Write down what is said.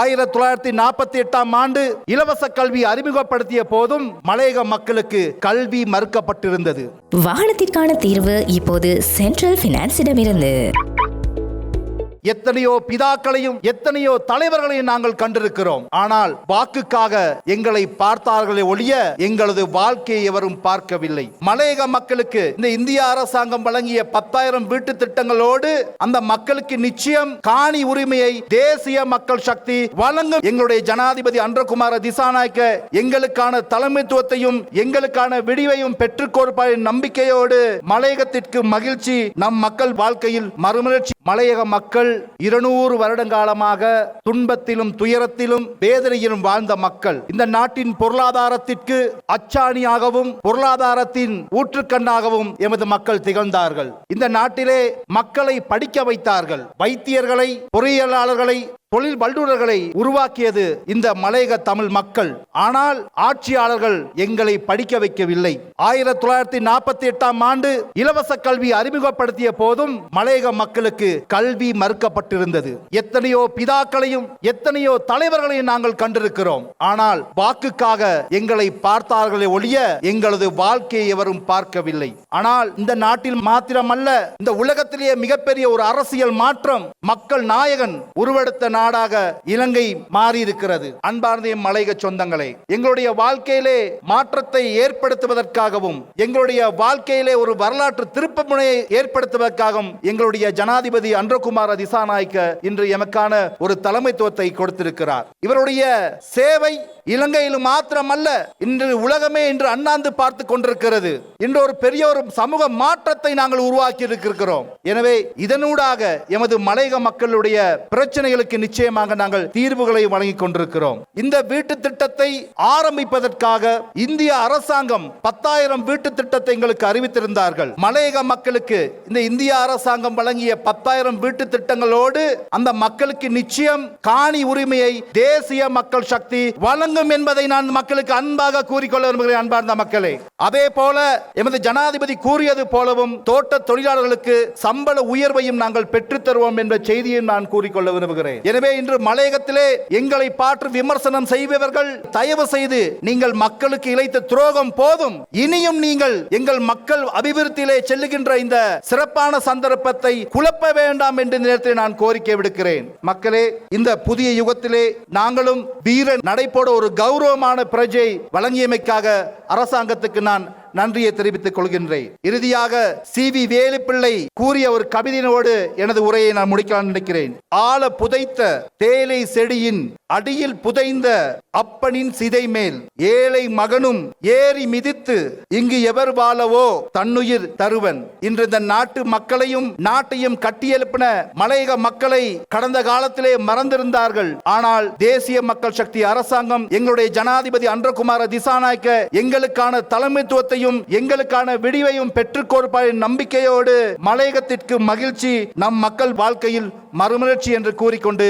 ஆயிரத்தி தொள்ளாயிரத்தி நாற்பத்தி எட்டாம் ஆண்டு இலவச கல்வி அறிமுகப்படுத்திய போதும் மலையக மக்களுக்கு கல்வி மறுக்கப்பட்டிருந்தது. வாகனத்திற்கான தீர்வு இப்போது சென்ட்ரல் பினான்ஸிடமிருந்து எத்தனையோ பிதாக்களையும் எத்தனையோ தலைவர்களையும் நாங்கள் கண்டிருக்கிறோம். ஆனால் வாக்குக்காக எங்களை பார்த்தார்களே ஒழிய எங்களது வாழ்க்கையை எவரும் பார்க்கவில்லை. மலையக மக்களுக்கு இந்த இந்திய அரசாங்கம் வழங்கிய பத்தாயிரம் வீட்டு திட்டங்களோடு அந்த மக்களுக்கு நிச்சயம் காணி உரிமையை தேசிய மக்கள் சக்தி வழங்கும். எங்களுடைய ஜனாதிபதி அன்றகுமார திசாநாயக்க எங்களுக்கான தலைமைத்துவத்தையும் எங்களுக்கான விடிவையும் பெற்றுக் கொடுப்பார் நம்பிக்கையோடு மலையகத்திற்கு மகிழ்ச்சி நம் மக்கள் வாழ்க்கையில் மறுமலர்ச்சி மலையக மக்கள் இருநூறு வருடங்காலமாக துன்பத்திலும் துயரத்திலும் வேதனையிலும் வாழ்ந்த மக்கள். இந்த நாட்டின் பொருளாதாரத்திற்கு அச்சாணியாகவும் பொருளாதாரத்தின் ஊற்றுக்கண்ணாகவும் எமது மக்கள் திகழ்ந்தார்கள். இந்த நாட்டிலே மக்களை படிக்க வைத்தார்கள். வைத்தியர்களை பொறியியலாளர்களை தொழில் வல்லுநர்களை உருவாக்கியது இந்த மலையக தமிழ் மக்கள். ஆனால் ஆட்சியாளர்கள் எங்களை படிக்க வைக்கவில்லை. ஆயிரத்தி தொள்ளாயிரத்தி நாற்பத்தி எட்டாம் ஆண்டு இலவச கல்வி அறிமுகப்படுத்திய போதும் மலையக மக்களுக்கு கல்வி மறுக்கப்பட்டிருந்தது. எத்தனையோ பிதாக்களையும் எத்தனையோ தலைவர்களையும் நாங்கள் கண்டிருக்கிறோம். ஆனால் வாக்குக்காக எங்களை பார்த்தார்களே ஒழிய எங்களது வாழ்க்கையை எவரும் பார்க்கவில்லை. ஆனால் இந்த நாட்டில் மாத்திரமல்ல இந்த உலகத்திலேயே மிகப்பெரிய ஒரு அரசியல் மாற்றம். மக்கள் நாயகன் உருவெடுத்த நாடாக இலங்கை மாறி இருக்கிறது அன்பார்ந்த மலைக மலையக சொந்தங்களே எங்களுடைய வாழ்க்கையிலே மாற்றத்தை ஏற்படுத்துவதற்காகவும் எங்களுடைய வாழ்க்கையிலே ஒரு வரலாற்று திருப்பு முனையை ஏற்படுத்துவதற்காகவும் எங்களுடைய ஜனாதிபதி அன்றகுமார் திசாநாயக்க இன்று எமக்கான ஒரு தலைமைத்துவத்தை கொடுத்திருக்கிறார். இவருடைய சேவை இலங்கையில் மாத்திரமல்ல இன்று உலகமே இன்று அண்ணாந்து பார்த்து கொண்டிருக்கிறது. இன்று ஒரு பெரிய ஒரு சமூக மாற்றத்தை நாங்கள் உருவாக்கி இருக்கிறோம் எனவே இதனூடாக எமது மலையக மக்களுடைய பிரச்சனைகளுக்கு நிச்சயமாக நாங்கள் தீர்வுகளை வழங்கிக் கொண்டிருக்கிறோம். இந்த வீட்டு திட்டத்தை ஆரம்பிப்பதற்காக இந்திய அரசாங்கம் பத்தாயிரம் வீட்டு திட்டத்தை எங்களுக்கு அறிவித்திருந்தார்கள். மலையக மக்களுக்கு இந்த இந்திய அரசாங்கம் வழங்கிய பத்தாயிரம் வீட்டு திட்டங்களோடு அந்த மக்களுக்கு நிச்சயம் காணி உரிமையை தேசிய மக்கள் சக்தி வழங்கும் என்பதை நான் மக்களுக்கு அன்பாக கூறிக்கொள்ள விரும்புகிறேன் அன்பார்ந்த மக்களே. அதே போல எமது ஜனாதிபதி கூறியது போலவும் தோட்ட தொழிலாளர்களுக்கு சம்பள உயர்வையும் நாங்கள் பெற்றுத் தருவோம் என்ற செய்தியை நான் கூறிக்கொள்ள விரும்புகிறேன். எனவே இன்று மலையகத்திலே எங்களை பாற்று விமர்சனம் செய்பவர்கள் தயவு செய்து நீங்கள் மக்களுக்கு இழைத்த துரோகம் போதும். இனியும் நீங்கள் எங்கள் மக்கள் அபிவிருத்தியிலே செல்லுகின்ற இந்த சிறப்பான சந்தர்ப்பத்தை குழப்ப வேண்டாம் என்று இந்த நேரத்தில் நான் கோரிக்கை விடுக்கிறேன். மக்களே இந்த புதிய யுகத்திலே நாங்களும் வீர நடைபோட ஒரு கௌரவமான பிரஜை வழங்கியமைக்காக அரசாங்கத்துக்கு நான் நன்றியை தெரிவித்துக் கொள்கின்றேன். இறுதியாக சி. வி. வேலுப்பிள்ளை கூறிய ஒரு கவிதையினோடு எனது உரையை நான் முடிக்கலாம் நினைக்கிறேன். ஆழ புதைத்த தேலை செடியின் அடியில் புதைந்த அப்பனின் சிதை மேல் ஏழை மகனும் ஏறி மிதித்து இங்கு எவர் வாழவோ தன்னுயிர் தருவன். இன்று இந்த நாட்டு மக்களையும் நாட்டையும் கட்டியெழுப்பின மலையக மக்களை கடந்த காலத்திலே மறந்திருந்தார்கள். ஆனால் தேசிய மக்கள் சக்தி அரசாங்கம் எங்களுடைய ஜனாதிபதி அன்றகுமார திசாநாயக்க எங்களுக்கான தலைமைத்துவத்தை விடுதலையும் எங்களுக்கான விடிவையும் பெற்றுக் கொடுப்பார் நம்பிக்கையோடு மலையகத்திற்கு மகிழ்ச்சி நம் மக்கள் வாழ்க்கையில் மறுமலர்ச்சி என்று கூறிக்கொண்டு